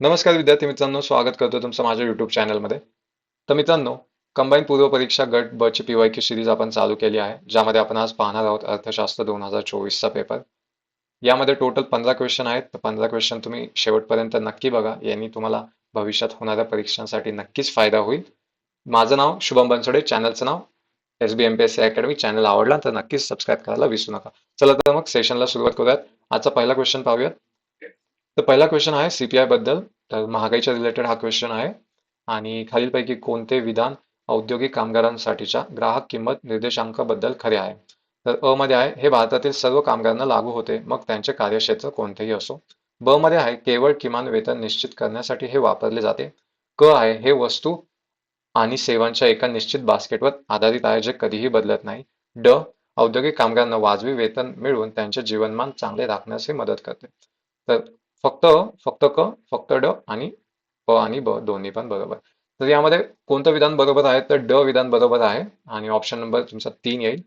नमस्कार विद्यार्थी मित्रांनो स्वागत करतो तुमचं माझ्या युट्यूब चॅनलमध्ये तर मित्रांनो कंबाईन पूर्व परीक्षा गट ब ची पी वाय क्यू सिरीज आपण चालू केली आहे ज्यामध्ये आपण आज पाहणार आहोत अर्थशास्त्र दोन हजार चोवीसचा पेपर यामध्ये टोटल पंधरा क्वेश्चन आहेत तर पंधरा क्वेश्चन तुम्ही शेवटपर्यंत नक्की बघा यांनी तुम्हाला भविष्यात होणाऱ्या परीक्षांसाठी नक्कीच फायदा होईल. माझं नाव शुभम बनसोडे चॅनलचं नाव S B M P S C academy channel आवडला तर नक्कीच सबस्क्राईब करायला विसरू नका. चला तर मग सेशनला सुरुवात करूयात. आजचा पहिला क्वेश्चन पाहूयात. तर पहिला क्वेश्चन आहे सीपीआयबद्दल. तर महागाईच्या रिलेटेड हा क्वेश्चन आहे. आणि खालीलपैकी कोणते विधान औद्योगिक कामगारांसाठीच्या ग्राहक किंमत निर्देशांकाबद्दल खरे आहे? तर अ मध्ये आहे हे भारतातील सर्व कामगारांना लागू होते. मग त्यांचे कार्यक्षेत्र कोणतेही असो. ब मध्ये आहे केवळ किमान वेतन निश्चित करण्यासाठी हे वापरले जाते. क आहे हे वस्तू आणि सेवांच्या एका निश्चित बास्केटवर आधारित आहे जे कधीही बदलत नाही. ड औद्योगिक कामगारांना वाजवी वेतन मिळवून त्यांचे जीवनमान चांगले राखण्यास हे मदत करते. तर फक्त अ, फक्त क फक्त ड आणि प आणि ब दोन्ही पण बरोबर. तर यामध्ये कोणतं विधान बरोबर आहे? तर ड विधान बरोबर आहे आणि ऑप्शन नंबर तुमचा तीन येईल.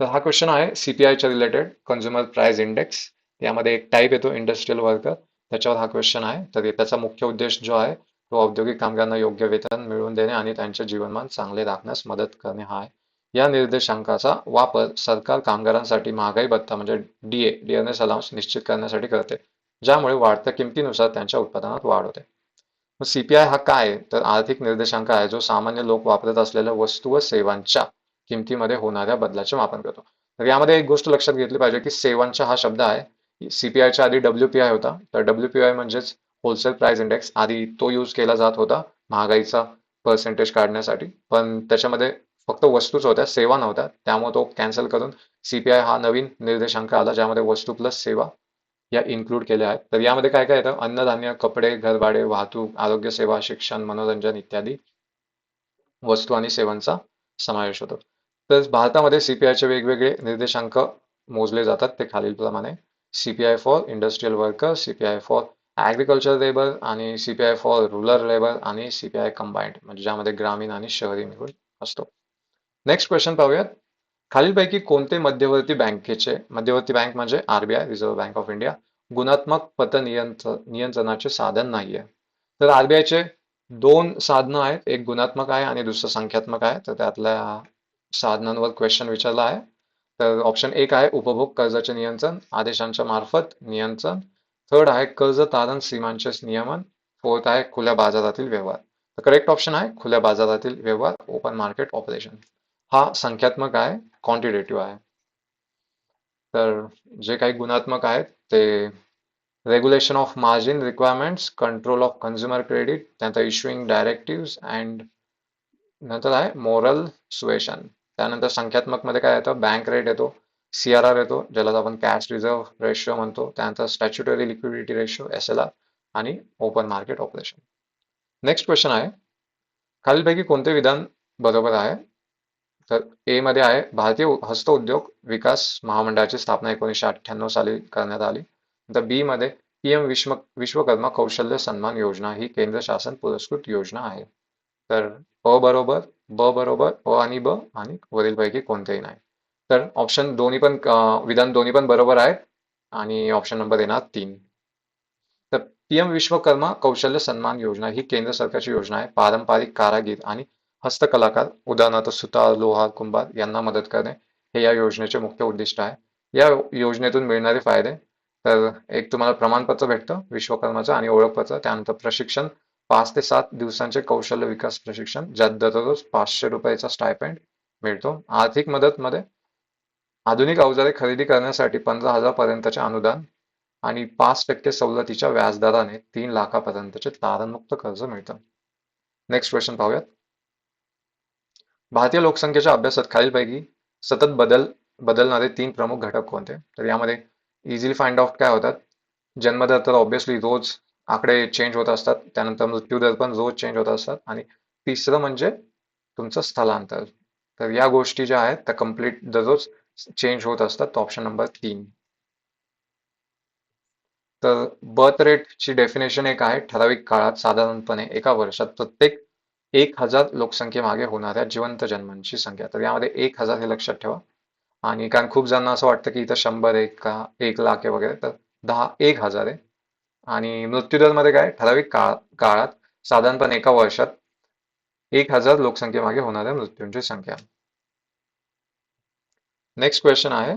तर हा क्वेश्चन आहे सीपीआयच्या रिलेटेड कन्झ्युमर प्राइस इंडेक्स यामध्ये एक टाईप येतो इंडस्ट्रियल वर्कर त्याच्यावर हा क्वेश्चन आहे. तर त्याचा मुख्य उद्देश जो आहे तो औद्योगिक कामगारांना योग्य वेतन मिळवून देणे आणि त्यांचे जीवनमान चांगले राखण्यास मदत करणे. हा आहे. या निर्देशांकाचा वापर सरकार कामगारांसाठी महागाई भत्ता म्हणजे डीए डिअरनेस अलाउन्स निश्चित करण्यासाठी करते. ज्यामुळे वाढत्या किमतीनुसार त्यांच्या उत्पादनात वाढ होते. मग सीपीआय हा काय? तर आर्थिक निर्देशांक आहे जो सामान्य लोक वापरत असलेल्या वस्तू व सेवांच्या किमतीमध्ये होणाऱ्या बदलाचे मापन करतो. तर यामध्ये एक गोष्ट लक्षात घेतली पाहिजे की सेवांचा हा शब्द आहे. सीपीआयच्या आधी डब्ल्यू पी आय होता. तर डब्ल्यू पी आय म्हणजेच होलसेल प्राइस इंडेक्स आधी तो यूज केला जात होता महागाईचा पर्सेंटेज काढण्यासाठी. पण त्याच्यामध्ये फक्त वस्तूच होत्या सेवा नव्हत्या. त्यामुळे तो कॅन्सल करून सीपीआय हा नवीन निर्देशांक आला ज्यामध्ये वस्तू प्लस सेवा या इन्क्लूड केल्या आहेत. तर यामध्ये काय काय येतं? अन्नधान्य कपडे घरभाडे वाहतूक आरोग्य सेवा शिक्षण मनोरंजन इत्यादी वस्तू आणि सेवांचा समावेश होतो. तर भारतामध्ये सीपीआयचे वेगवेगळे निर्देशांक मोजले जातात. ते खालीलप्रमाणे. CPI for industrial worker CPI for agriculture labour आणि सीपीआय फॉर रुरल लेबर आणि सीपीआय कंबाईंड म्हणजे ज्यामध्ये ग्रामीण आणि शहरी मिळून असतो. नेक्स्ट क्वेश्चन पाहूयात. खालीलपैकी कोणते मध्यवर्ती बँकेचे मध्यवर्ती बँक म्हणजे RBI reserve bank of India गुणात्मक पतनियंत्रण नियंत्रणाचे साधन नाहीये. तर आरबीआयचे दोन साधनं आहेत. एक गुणात्मक आहे आणि दुसरं संख्यात्मक आहे. तर त्यातल्या साधनांवर क्वेश्चन विचारला आहे. तर ऑप्शन एक आहे उपभोग कर्जाचे नियंत्रण आदेशांच्या मार्फत नियंत्रण. थर्ड आहे कर्ज तारण सीमांचे नियमन. फोर्थ आहे खुल्या बाजारातील व्यवहार. तर करेक्ट ऑप्शन आहे खुल्या बाजारातील व्यवहार ओपन मार्केट ऑपरेशन हा संख्यात्मक आहे क्वांटिटेटिव्ह आहे. तर जे काही गुणात्मक आहेत ते regulation of margin requirements control of consumer credit त्यानंतर इश्युईंग डायरेक्टिव्ह अँड नंतर आहे मोरल सुएशन त्यानंतर संख्यात्मकमध्ये काय येतं? बँक रेट येतो सी आर आर येतो ज्याला आपण कॅश रिझर्व्ह रेशो म्हणतो. त्यानंतर statutory liquidity ratio S L R आणि open market operation next question आहे खालीलपैकी कोणते विधान बरोबर आहे? तर ए मध्ये आहे भारतीय हस्तउद्योग विकास महामंडळाची स्थापना एकोणीसशे अठ्ठ्याण्णव साली करण्यात आली. तर बी मध्ये पीएम विश्व विश्वकर्मा कौशल्य सन्मान योजना ही केंद्र शासन पुरस्कृत योजना आहे. तर अ बरोबर ब बरोबर अ आणि ब आणि वरीलपैकी कोणतेही नाही. तर ऑप्शन दोन्ही पण विधान दोन्ही पण बरोबर आहेत आणि ऑप्शन नंबर येणार तीन. तर पीएम विश्वकर्मा कौशल्य सन्मान योजना ही केंद्र सरकारची योजना आहे. पारंपरिक कारागीर आणि हस्तकलाकार उदाहरणार्थ सुतार लोहार कुंभार यांना मदत करणे हे या योजनेचे मुख्य उद्दिष्ट आहे. या योजनेतून मिळणारे फायदे तर एक तुम्हाला प्रमाणपत्र भेटतं विश्वकर्माचं आणि ओळखपत्र त्यानंतर प्रशिक्षण पाच ते सात दिवसांचे कौशल्य विकास प्रशिक्षण ज्यात दररोज पाचशे रुपयाचा स्टायपेंड मिळतो. आर्थिक मदतमध्ये आधुनिक अवजारे खरेदी करण्यासाठी पंधरा हजार पर्यंतचे अनुदान आणि पाच टक्के सवलतीच्या व्याजदराने तीन लाखापर्यंतचे तारणमुक्त कर्ज मिळतं. नेक्स्ट क्वेश्चन पाहूयात. भारतीय लोकसंख्येच्या अभ्यासात खालीलपैकी सतत बदल बदलणारे तीन प्रमुख घटक कोणते? तर यामध्ये इझिली फाइंड आउट काय होतात? जन्मदर तर ऑब्विसली रोज आकडे चेंज होत असतात. त्यानंतर मृत्यूदर पण रोज चेंज होत असतात. आणि तिसरं म्हणजे तुमचं स्थलांतर. तर या गोष्टी ज्या आहेत त्या कंप्लीट दररोज चेंज होत असतात. ऑप्शन नंबर तीन. तर बर्थ रेटची डेफिनेशन एक आहे. ठराविक काळात साधारणपणे एका वर्षात प्रत्येक एक हजार लोकसंख्येमागे होणाऱ्या जिवंत जन्मांची संख्या. तर यामध्ये एक हजार हे लक्षात ठेवा. आणि कारण खूप जणांना असं वाटतं की इथं शंभर एक का एक लाख आहे वगैरे तर दहा एक हजार आहे. आणि मृत्यूदरमध्ये काय? ठराविक काळ काळात साधारणपणे एका वर्षात एक हजार लोकसंख्येमागे होणाऱ्या मृत्यूंची संख्या. नेक्स्ट क्वेश्चन आहे.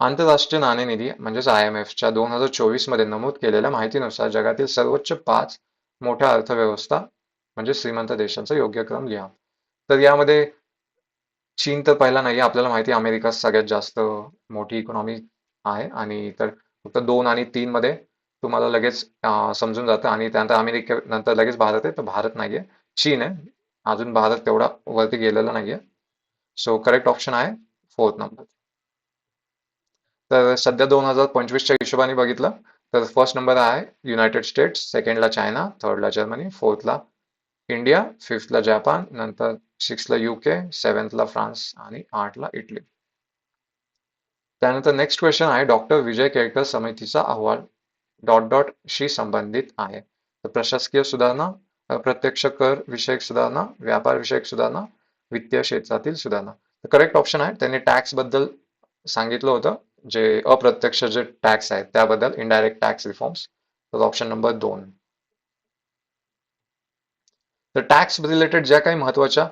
आंतरराष्ट्रीय नाणेनिधी म्हणजेच आय एम एफच्या दोन हजार चोवीसमध्ये नमूद केलेल्या माहितीनुसार जगातील सर्वोच्च पाच मोठ्या अर्थव्यवस्था म्हणजे श्रीमंत देशांचा योग्य क्रम लिहा. तर यामध्ये चीन तर पहिला नाही आपल्याला माहिती आहे अमेरिका सगळ्यात जास्त मोठी इकॉनॉमी आहे. आणि तर फक्त दोन आणि तीन मध्ये तुम्हाला लगेच समजून जातं. आणि त्यानंतर अमेरिकेनंतर लगेच भारत आहे तर भारत नाहीये. चीन आहे. अजून भारत तेवढा वरती गेलेला नाहीये. सो करेक्ट ऑप्शन आहे फोर्थ नंबर तर सध्या दोन हजार पंचवीसच्या हिशोबाने बघितलं तर फर्स्ट नंबर आहे युनायटेड स्टेट्स सेकंडला चायना थर्डला जर्मनी फोर्थला इंडिया फिफ्थला जपान नंतर सिक्सला युके सेवन्थला फ्रान्स आणि आठला इटली त्यानंतर नेक्स्ट क्वेश्चन आहे डॉक्टर विजय केळकर समितीचा अहवाल डॉट डॉट शी संबंधित आहे. तर प्रशासकीय सुधारणा अप्रत्यक्ष कर विषयक सुधारणा व्यापार विषयक सुधारणा वित्तीय क्षेत्रातील सुधारणा. तर करेक्ट ऑप्शन आहे. त्यांनी टॅक्सबद्दल सांगितलं होतं. जे अप्रत्यक्ष जे टॅक्स आहेत त्याबद्दल इनडायरेक्ट टॅक्स रिफॉर्म्स तर ऑप्शन नंबर दोन. तर टॅक्स रिलेटेड ज्या काही महत्त्वाच्या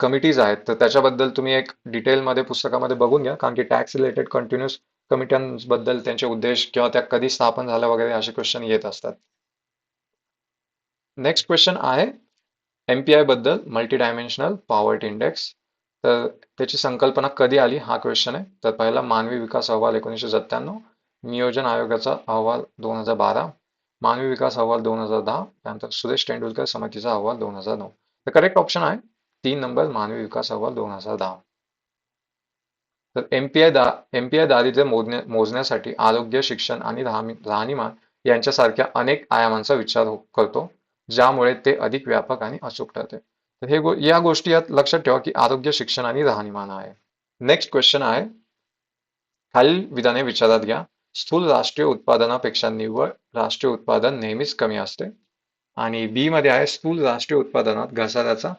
कमिटीज आहेत तर त्याच्याबद्दल तुम्ही एक डिटेलमध्ये पुस्तकामध्ये बघून घ्या. कारण की टॅक्स रिलेटेड कंटिन्युअस कमिट्यांबद्दल त्यांचे उद्देश किंवा त्या कधी स्थापन झाल्या वगैरे असे क्वेश्चन येत असतात. नेक्स्ट क्वेश्चन आहे एम पी आयबद्दल मल्टी डायमेन्शनल पॉवर्टी इंडेक्स तर त्याची संकल्पना कधी आली? हा क्वेश्चन आहे. तर पहिला मानवी विकास अहवाल एकोणीसशे सत्त्याण्णव नियोजन आयोगाचा अहवाल दोन हजार बारा. मानवी विकास अहवाल दोन हजार दहा त्यानंतर सुरेश तेंडुलकर समितीचा अहवाल दोन हजार नऊ. तर करेक्ट ऑप्शन आहे. तीन नंबर मानवी विकास अहवाल दोन हजार दहा. तर एमपीआय दा एमपीआय दारिद्र्य मोजण्या मोजण्यासाठी आरोग्य शिक्षण आणि राहणीमान यांच्यासारख्या अनेक आयामांचा विचार हो- करतो ज्यामुळे ते अधिक व्यापक आणि अचूक ठरते. तर हे गो- या गोष्टी यात लक्षात ठेवा की आरोग्य शिक्षण आणि राहणीमान आहे. नेक्स्ट क्वेश्चन आहे. खालील विधाने विचारात घ्या. स्थूल राष्ट्रीय उत्पादनापेक्षा निव्वळ राष्ट्रीय उत्पादन नेहमीच कमी असते. आणि बी मध्ये आहे स्थूल राष्ट्रीय उत्पादनात घसाऱ्याचा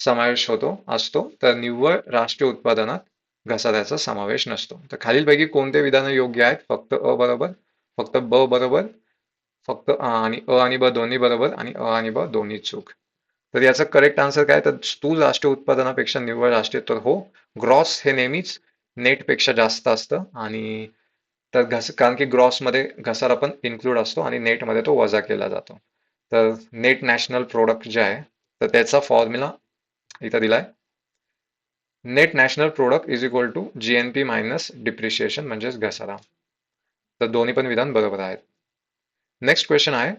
समावेश होतो असतो. तर निव्वळ राष्ट्रीय उत्पादनात घसाऱ्याचा समावेश नसतो. तर खालीलपैकी कोणते विधान योग्य आहेत? फक्त अ बरोबर फक्त ब बरोबर फक्त आणि अ आणि ब दोन्ही बरोबर आणि अ आणि ब दोन्ही चूक. तर याचा करेक्ट आन्सर काय? तर स्थूल राष्ट्रीय उत्पादनापेक्षा निव्वळ राष्ट्रीय तर हो ग्रॉस हे नेहमीच नेटपेक्षा जास्त असतं. आणि तर घस कारण की ग्रॉसमध्ये घसारा पण इन्क्लूड असतो आणि नेटमध्ये तो वजा केला जातो. तर नेट नॅशनल प्रोडक्ट जे आहे तर त्याचा फॉर्म्युला इथं दिलाय. Net national product is equal to G N P minus depreciation म्हणजेच घसारा. तर दोन्ही पण विधान बरोबर आहेत. नेक्स्ट क्वेश्चन आहे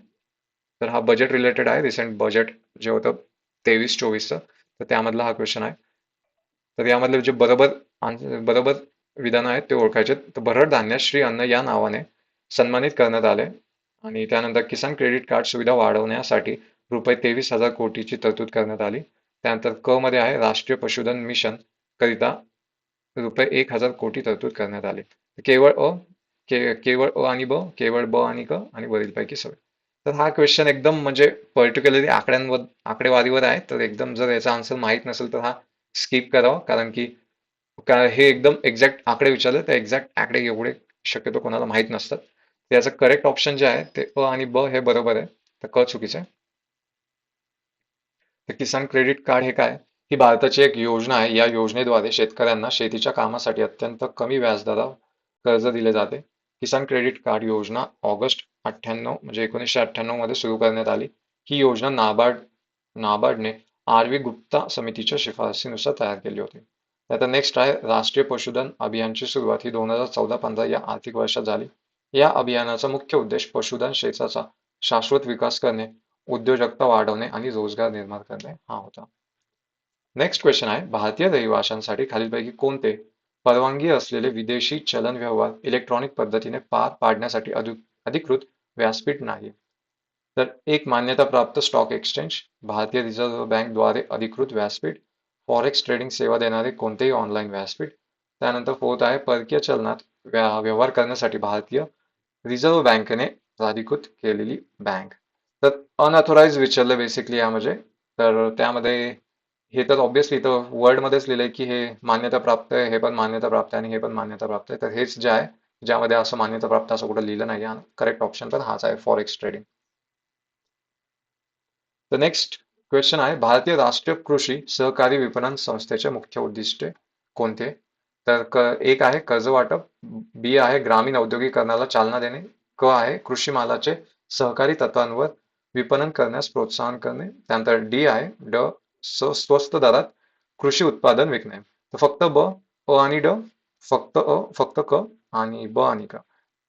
तर हा बजेट रिलेटेड आहे रिसेंट बजेट जे होतं तेवीस चोवीसचं तर त्यामधला हा क्वेश्चन आहे. तर यामधले जे बरोबर बरोबर विधान आहेत ते ओळखायचे. तर भरड धान्य श्री अन्न या नावाने सन्मानित करण्यात आले. आणि त्यानंतर किसान क्रेडिट कार्ड सुविधा वाढवण्यासाठी रुपये तेवीस हजार कोटीची तरतूद करण्यात आली. त्यानंतर क मध्ये आहे राष्ट्रीय पशुधन मिशन करिता रुपये एक हजार कोटी तरतूद करण्यात आले. केवळ अ के केवळ अ आणि ब केवळ ब आणि क आणि वरीलपैकी सगळे. तर हा क्वेश्चन एकदम म्हणजे पर्टिक्युलरली आकड्यांवर आकडेवारीवर आहे. तर एकदम जर याचा आन्सर माहीत नसेल तर हा स्किप करावा. कारण की काय हे एकदम एक्झॅक्ट आकडे विचारले तर एक्झॅक्ट आकडे एवढे शक्यतो कोणाला माहीत नसतात. याचं करेक्ट ऑप्शन जे आहे ते अ आणि ब हे बरोबर आहे. तर क चुकीचं आहे. तर किसान क्रेडिट कार्ड हे काय? ही भारताची एक योजना आहे. या योजनेद्वारे शेतकऱ्यांना शेतीच्या कामासाठी अत्यंत कमी व्याजदरावर कर्ज दिले जाते. किसान क्रेडिट कार्ड योजना ऑगस्ट अठ्ठ्याण्णव म्हणजे एकोणीसशे अठ्ठ्याण्णवमध्ये सुरू करण्यात आली. ही योजना नाबार्ड नाबार्डने आर व्ही गुप्ता समितीच्या शिफारसीनुसार तयार केली होती. आता नेक्स्ट आहे राष्ट्रीय पशुधन अभियानची सुरुवात. ही दोन हजार चौदा पंधरा या आर्थिक वर्षात झाली. या अभियानाचा मुख्य उद्देश पशुधन क्षेत्राचा शाश्वत विकास करणे उद्योजकता वाढवणे आणि रोजगार निर्माण करणे हा होता. नेक्स्ट क्वेश्चन आहे भारतीय रहिवाशांसाठी खालीलपैकी कोणते परवानगी असलेले विदेशी चलन व्यवहार इलेक्ट्रॉनिक पद्धतीने पार पाडण्यासाठी अधिकृत व्यासपीठ नाही? तर एक मान्यताप्राप्त स्टॉक एक्सचेंज भारतीय रिझर्व्ह बँकद्वारे अधिकृत व्यासपीठ फॉरेक्स ट्रेडिंग सेवा देणारे कोणतेही ऑनलाईन व्यासपीठ त्यानंतर फोर्थ आहे परकीय चलनात व्या- व्यवहार करण्यासाठी भारतीय रिझर्व्ह बँकेने प्राधिकृत केलेली बँक तर अनऑथोराइज विचारलं बेसिकली यामध्ये. तर त्यामध्ये हे तर ऑब्विसली इथं वर्ड मध्येच लिहिलंय की हे मान्यता प्राप्त आहे हे पण मान्यता प्राप्त आहे आणि हे पण मान्यता प्राप्त आहे. तर हेच जे आहे ज्यामध्ये असं मान्यता प्राप्त असं कुठं लिहिलं नाही. करेक्ट ऑप्शन पण हाच आहे फॉरेक्स ट्रेडिंग तर नेक्स्ट क्वेश्चन आहे. भारतीय राष्ट्रीय कृषी सहकारी विपणन संस्थेचे मुख्य उद्दिष्टे कोणते? तर क एक आहे कर्ज वाटप बी आहे ग्रामीण औद्योगिकरणाला चालना देणे क आहे कृषी मालाचे सहकारी तत्वांवर विपणन करण्यास प्रोत्साहन करणे त्यानंतर डी आहे ड स्वस्त दरात कृषी उत्पादन विकणे. तर फक्त ब अ आणि ड फक्त अ फक्त क आणि ब आणि क.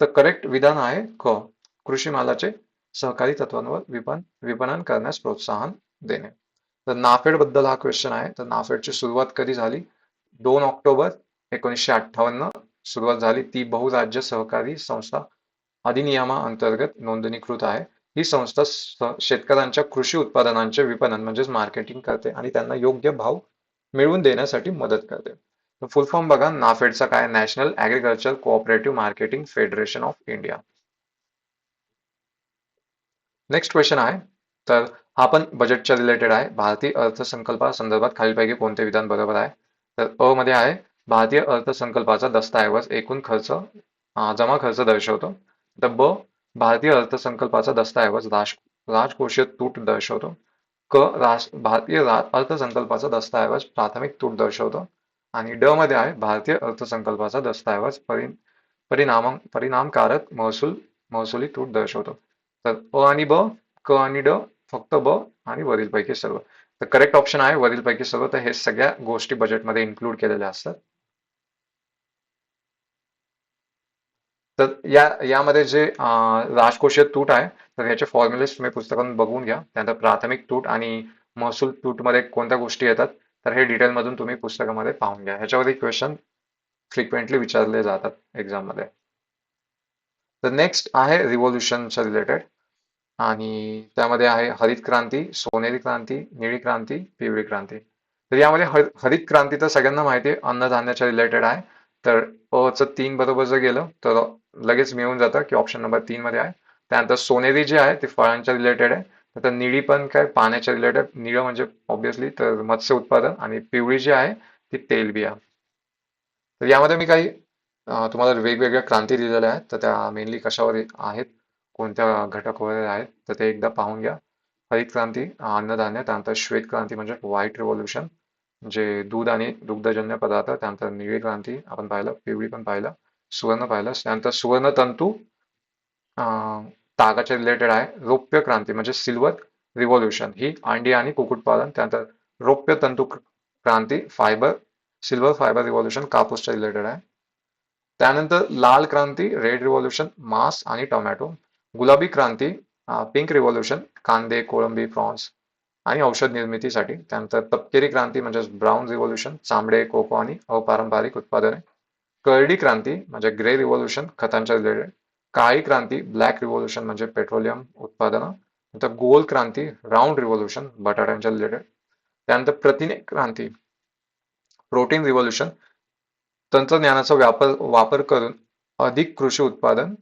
तर करेक्ट विधान आहे क. कृषी मालाचे सहकारी तत्वांवर विपण विपणन करण्यास प्रोत्साहन देणे. तर नाफेडबद्दल हा क्वेश्चन आहे. तर नाफेडची सुरुवात कधी झाली? दोन ऑक्टोबर एकोणीसशे अठ्ठावन्न सुरुवात झाली. ती बहुराज्य सहकारी संस्था अधिनियमाअंतर्गत नोंदणीकृत आहे. ही संस्था शेतकऱ्यांच्या कृषी उत्पादनांचे विपणन म्हणजेच मार्केटिंग करते आणि त्यांना योग्य भाव मिळवून देण्यासाठी मदत करते. फुल फॉर्म बघा. नाफेडचा काय? National agriculture cooperative marketing federation of India next question आहे. तर हा पण बजेटच्या रिलेटेड आहे. भारतीय अर्थसंकल्पा संदर्भात खालीलपैकी कोणते विधान बरोबर आहे? तर अ मध्ये आहे भारतीय अर्थसंकल्पाचा दस्तऐवज एकूण खर्च जमा खर्च दर्शवतो. तर ब भारतीय अर्थसंकल्पाचा दस्तऐवज राज राजकोषीय तूट दर्शवतो. क राज भारतीय रा अर्थसंकल्पाचा दस्तऐवज प्राथमिक तूट दर्शवतो. आणि ड मध्ये आहे भारतीय अर्थसंकल्पाचा दस्तऐवज परि परिणाम परिणामकारक महसूल महसुली तूट दर्शवतो. तर अ आणि ब क आणि ड फक्त ब आणि वरीलपैकी सर्व तर करेक्ट ऑप्शन आहे वरीलपैकी सर्व तर हे सगळ्या गोष्टी बजेटमध्ये इन्क्लूड केलेल्या असतात. तर या यामध्ये जे राजकोषीय तूट आहे तर याचे फॉर्म्युलेस तुम्ही पुस्तकातून बघून घ्या. त्यानंतर प्राथमिक तूट आणि महसूल तूटमध्ये कोणत्या गोष्टी येतात तर हे डिटेलमधून तुम्ही पुस्तकामध्ये पाहून घ्या. ह्याच्यावरती क्वेश्चन फ्रिक्वेंटली विचारले जातात एक्झाममध्ये तर नेक्स्ट आहे रिव्होल्युशनच्या रिलेटेड आणि त्यामध्ये आहे हरित क्रांती सोनेरी क्रांती निळी क्रांती पिवळी क्रांती. तर यामध्ये हर- हरित क्रांती तर सगळ्यांना माहिती आहे अन्नधान्याच्या रिलेटेड आहे. तर अचं तीन बरोबर जर गेलं तर लगेच मिळून जातं की ऑप्शन नंबर तीन मध्ये आहे. त्यानंतर सोनेरी जी आहे ती फळांच्या रिलेटेड आहे. तर निळी पण काय पाण्याच्या रिलेटेड निळं म्हणजे ऑब्विसली तर मत्स्य उत्पादन आणि पिवळी जी आहे ती तेलबिया तर यामध्ये मी काही तुम्हाला वेगवेगळ्या क्रांती दिलेल्या आहेत. तर त्या मेनली कशावर आहेत? कोणत्या घटक वगैरे आहेत तर ते एकदा पाहून घ्या. हरित क्रांती अन्नधान्य त्यानंतर श्वेत क्रांती म्हणजे व्हाईट रिव्होल्युशन जे दूध आणि दुग्धजन्य पदार्थ त्यानंतर निळी क्रांती आपण पाहिलं पिवळी पण पाहिलं सुवर्ण पाहिलं त्यानंतर सुवर्ण तंतू तागाच्या रिलेटेड आहे रौप्य क्रांती म्हणजे सिल्वर रिव्होल्युशन ही अंडी आणि कुक्कुटपालन त्यानंतर रौप्य तंतू क्रांती फायबर सिल्वर फायबर रिव्होल्युशन कापूसच्या रिलेटेड आहे. त्यानंतर लाल क्रांती रेड रिव्होल्युशन मांस आणि टोमॅटो गुलाबी क्रांती पिंक रिव्होल्युशन कांदे कोळंबी प्रॉन्स आणि औषध निर्मितीसाठी त्यानंतर तपकिरी क्रांती म्हणजे ब्राऊन रिव्होल्युशन चांबडे कोको आणि अपारंपरिक उत्पादने. करडी क्रांती म्हणजे ग्रे रिव्होल्युशन खतांच्या रिलेटेड काळी क्रांती ब्लॅक रिव्होल्युशन म्हणजे पेट्रोलियम उत्पादनं. नंतर गोल क्रांती राऊंड रिव्होल्युशन बटाट्यांच्या रिलेटेड त्यानंतर प्रतिने क्रांती प्रोटीन रिव्होल्युशन तंत्रज्ञानाचा व्यापार वापर करून अधिक कृषी उत्पादन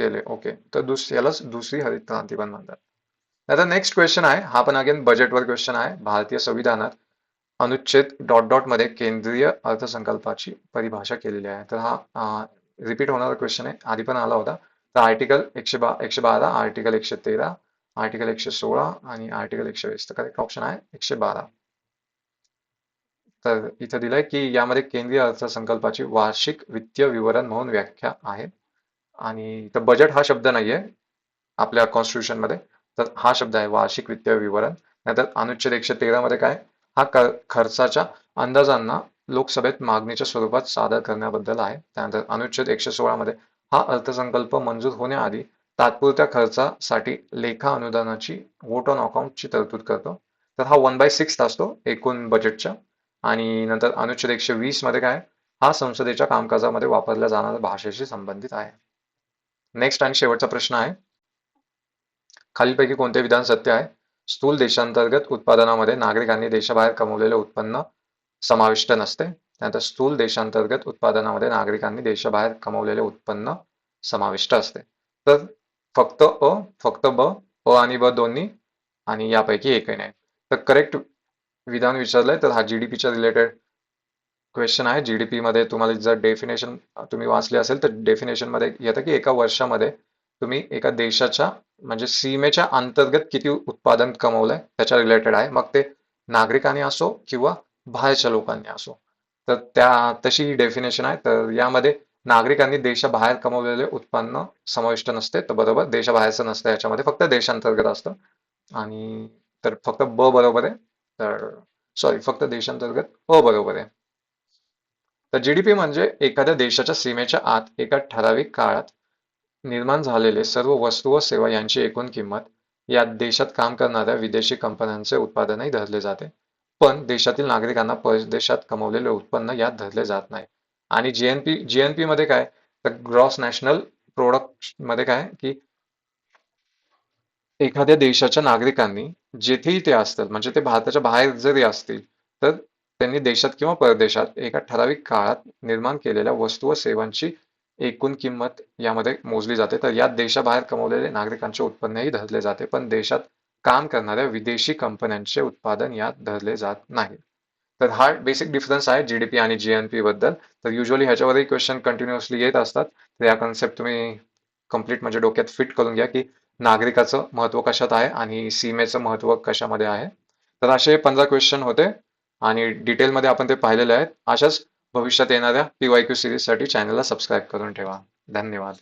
केले. ओके तर दुस यालाच दुसरी हरित क्रांती पण म्हणतात. आता नेक्स्ट क्वेश्चन आहे. हा पण अगेन बजेटवर क्वेश्चन आहे. भारतीय संविधानात अनुच्छेद डॉट डॉटमध्ये केंद्रीय अर्थसंकल्पाची परिभाषा केलेली आहे. तर हा रिपीट होणारा क्वेश्चन आहे. आधी पण आला होता. तर आर्टिकल एकशे बा एकशे बारा आर्टिकल एकशे तेरा आर्टिकल एकशे सोळा आणि आर्टिकल एकशे वीस. तर करेक्ट ऑप्शन आहे एकशे बारा. तर इथं दिलंय की यामध्ये केंद्रीय अर्थसंकल्पाची वार्षिक वित्तीय विवरण म्हणून व्याख्या आहे. आणि तर बजेट हा शब्द नाहीये आपल्या कॉन्स्टिट्यूशनमध्ये. तर हा शब्द आहे वार्षिक वित्तीय विवरण. नाहीतर अनुच्छेद एकशे तेरा मध्ये काय? हा कर- खर्चाच्या अंदाजांना लोकसभेत मागणीच्या स्वरूपात सादर करण्याबद्दल आहे. त्यानंतर अनुच्छेद एकशे सोळा मध्ये हा अर्थसंकल्प मंजूर होण्याआधी तात्पुरत्या खर्चासाठी लेखा अनुदानाची वोट ऑन अकाउंटची तरतूद करतो. तर हा वन बाय सिक्स असतो एकूण बजेटच्या आणि नंतर अनुच्छेद एकशे वीसमध्ये काय? हा संसदेच्या कामकाजामध्ये वापरल्या जाणाऱ्या भाषेशी संबंधित आहे. नेक्स्ट आणि शेवटचा प्रश्न आहे. खालीलपैकी कोणते विधान सत्य आहे? स्थूल देशांतर्गत उत्पादनामध्ये नागरिकांनी देशाबाहेर कमवलेले उत्पन्न समाविष्ट नसते. त्यानंतर स्थूल देशांतर्गत उत्पादनामध्ये नागरिकांनी देशाबाहेर कमवलेले उत्पन्न समाविष्ट असते. तर फक्त अ फक्त ब अ आणि ब दोन्ही आणि यापैकी एकही नाही. तर करेक्ट विधान विचारलंय तर हा जीडीपीच्या रिलेटेड क्वेश्चन आहे. जीडीपी मध्ये तुम्हाला जर डेफिनेशन तुम्ही वाचली असेल तर डेफिनेशनमध्ये येतं की एका वर्षामध्ये तुम्ही एका देशाच्या म्हणजे सीमेच्या अंतर्गत किती उत्पादन कमवलंय त्याच्या रिलेटेड आहे. मग ते नागरिकांनी असो किंवा बाहेरच्या लोकांनी असो. तर त्या तशी ही डेफिनेशन आहे. तर यामध्ये नागरिकांनी देशाबाहेर कमवलेले उत्पन्न समाविष्ट नसते. तर बरोबर देशाबाहेरचं नसतं याच्यामध्ये फक्त देशांतर्गत असतं. आणि तर फक्त ब बरोबर आहे. तर सॉरी फक्त देशांतर्गत अ बरोबर आहे. तर जीडीपी म्हणजे एखाद्या देशाच्या सीमेच्या आत एका ठराविक काळात निर्माण झालेले सर्व वस्तू व सेवा यांची एकूण किंमत या देशात काम करणाऱ्या विदेशी कंपन्यांचे उत्पादनही धरले जाते. पण देशातील नागरिकांना परदेशात कमवलेले उत्पन्न यात धरले जात नाही. आणि जीएनपी जीएनपी मध्ये काय? तर ग्रॉस नॅशनल प्रोडक्टमध्ये काय? की एखाद्या देशाच्या नागरिकांनी जेथेही ते असतात म्हणजे ते भारताच्या बाहेर जरी असतील तर त्यांनी देशात किंवा परदेशात एका ठराविक काळात निर्माण केलेल्या वस्तू व सेवांची एकूण किंमत यामध्ये मोजली जाते. तर यात देशाबाहेर कमवलेले नागरिकांचे उत्पन्नही धरले जाते पण देशात काम करणाऱ्या विदेशी कंपन्यांचे उत्पादन यात धरले जात नाही. तर हा बेसिक डिफरन्स आहे जीडीपी आणि जीएनपी बद्दल. तर युजली ह्याच्यावरही क्वेश्चन कंटिन्युअसली येत असतात. तर या कन्सेप्ट तुम्ही कंप्लीट म्हणजे डोक्यात फिट करून घ्या की नागरिकाचं महत्त्व कशात आहे आणि सीमेचं महत्त्व कशामध्ये आहे. तर असे पंधरा क्वेश्चन होते. आणि डिटेलमध्ये आपण ते पाहिलेले आहेत अशाच भविष्यात येणाऱ्या पी वाय क्यू सिरीजसाठी चॅनलला सबस्क्राईब करून ठेवा. धन्यवाद.